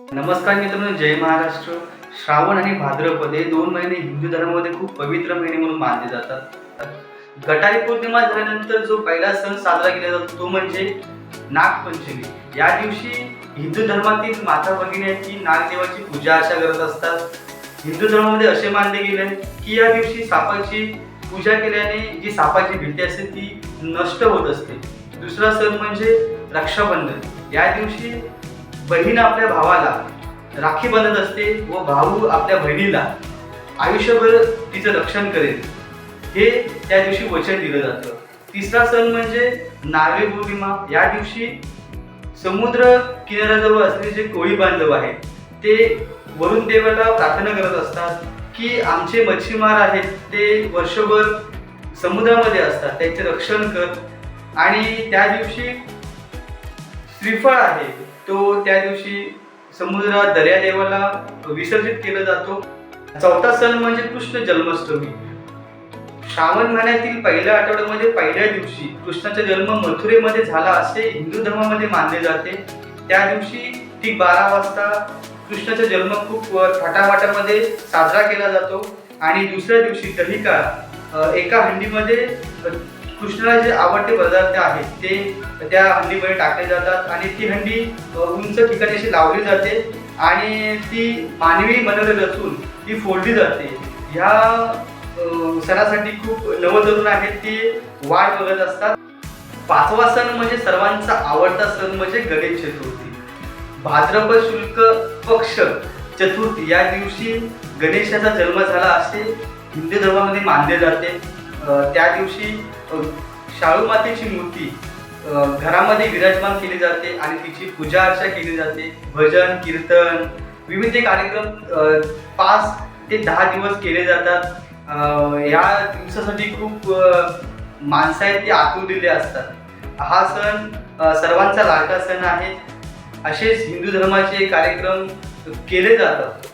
नमस्कार मित्रांनो जय महाराष्ट्र. श्रावण आणि भाद्रपद हे दोन महिने हिंदू धर्मामध्ये खूप पवित्र महिने म्हणून मानले जातात. गटारी पौर्णिमा झाल्यानंतर जो पहिला सण साजरा केला जातो तो म्हणजे नागपंचमी. या दिवशी हिंदू धर्मातील माता भगिनी नागदेवाची पूजा अशा करत असतात. हिंदू धर्मामध्ये असे मानले गेले की या दिवशी सापाची पूजा केल्याने जी सापाची भीती असते ती नष्ट होत असते. दुसरा सण म्हणजे रक्षाबंधन. या दिवशी बहीण आपल्या भावाला राखी बांधत असते व भाऊ आपल्या बहिणीला आयुष्यभर तिचं रक्षण करेल. हे त्या दिवशी वचन दिलं जातं. तिसरा सण म्हणजे नारळी पौर्णिमा. या दिवशी समुद्र किनाऱ्याजवळ असलेले जे कोळी बांधव आहेत ते वरुण देवाला प्रार्थना करत असतात की आमचे मच्छीमार आहेत ते वर्षभर समुद्रामध्ये असतात त्यांचे रक्षण कर. आणि त्या दिवशी श्रीफळ आहे. तो त्या दिवशी समुद्रात दर्यादेवाला विसर्जित केला जातो. चौथा सण म्हणजे कृष्ण जन्माष्टमी. श्रावण महिन्यातील पहिल्या आठवड्यामध्ये पहिल्या दिवशी कृष्णाचा जन्म मथुरेमध्ये झाला असे हिंदू धर्मामध्ये मानले जाते. त्या दिवशी ती बारा वाजता कृष्णाचा जन्म खूप थाटामाटामध्ये साजरा केला जातो. आणि दुसऱ्या दिवशी दहिका एका हंडीमध्ये कृष्णाला जे आवडते पदार्थ आहेत ते त्या हंडीमध्ये टाकले जातात आणि ती हंडी उंच ठिकाणी अशी लावली जाते आणि ती मानवी बनवलेली असून ती फोडली जाते. ह्या सणासाठी खूप नवतरुण आहेत ते वाट बघत असतात. पाचवा सण म्हणजे सर्वांचा आवडता सण म्हणजे गणेश चतुर्थी. भाद्रपद शुल्क पक्ष चतुर्थी. या दिवशी गणेशाचा जन्म झाला असे हिंदू धर्मामध्ये मानले जाते. त्या दिवशी शाळू मातेची मूर्ती घरामध्ये विराजमान केली जाते आणि तिची पूजा अर्चा केली जाते. भजन कीर्तन विविध कार्यक्रम पाच ते दहा दिवस केले जातात. या दिवसासाठी खूप माणसं आहेत ते आतुरलेले असतात. हा सण सर्वांचा लाडका सण आहे. असेच हिंदू धर्माचे कार्यक्रम केले जातात.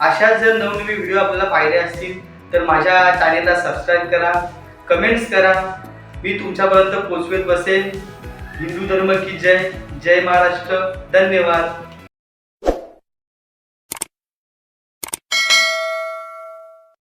अशा जर नवनवीन व्हिडिओ आपल्याला पाहिले असतील तर माझ्या चॅनेलला सबस्क्राईब करा कमेंट्स करा. मी तुमच्यापर्यंत पोचवत बसेल. हिंदू धर्म की जय जय महाराष्ट्र. धन्यवाद.